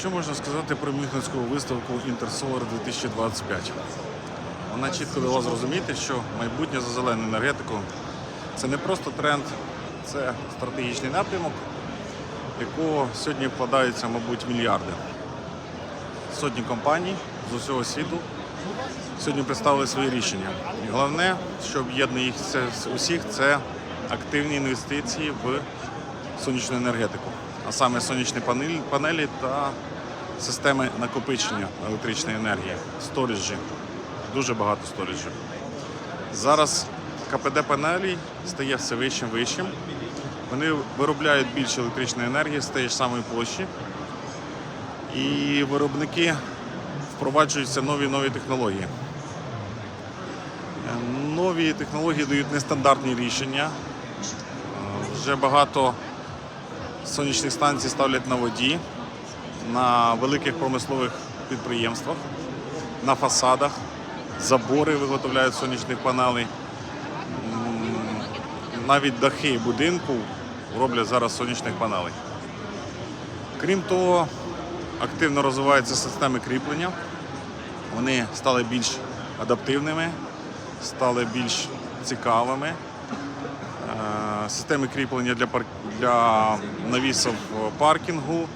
Що можна сказати про Мюнхенську виставку Intersolar 2025? Вона чітко дала зрозуміти, що майбутнє за зелену енергетику це не просто тренд, це стратегічний напрямок, якого сьогодні вкладаються, мабуть, мільярди. Сотні компаній з усього світу сьогодні представили свої рішення. І головне, що об'єднує їх усіх, це активні інвестиції в сонячну енергетику, а саме сонячні панелі, панелі та системи накопичення електричної енергії, сторіджі. Дуже багато сторіджів. Зараз КПД панелей стає все вищим вищим. Вони виробляють більше електричної енергії з тієї ж самої площі. І виробники впроваджуються нові нові технології. Е, Нові технології дають нестандартні рішення. Е, Вже багато сонячних станцій ставлять на воді, на великих промислових підприємствах, на фасадах, забори виготовляють сонячних панелей. Навіть дахи будинку роблять зараз сонячних панелей. Крім того, активно розвиваються системи кріплення. Вони стали більш адаптивними, стали більш цікавими. Системи кріплення для, парк для навісів паркінгу,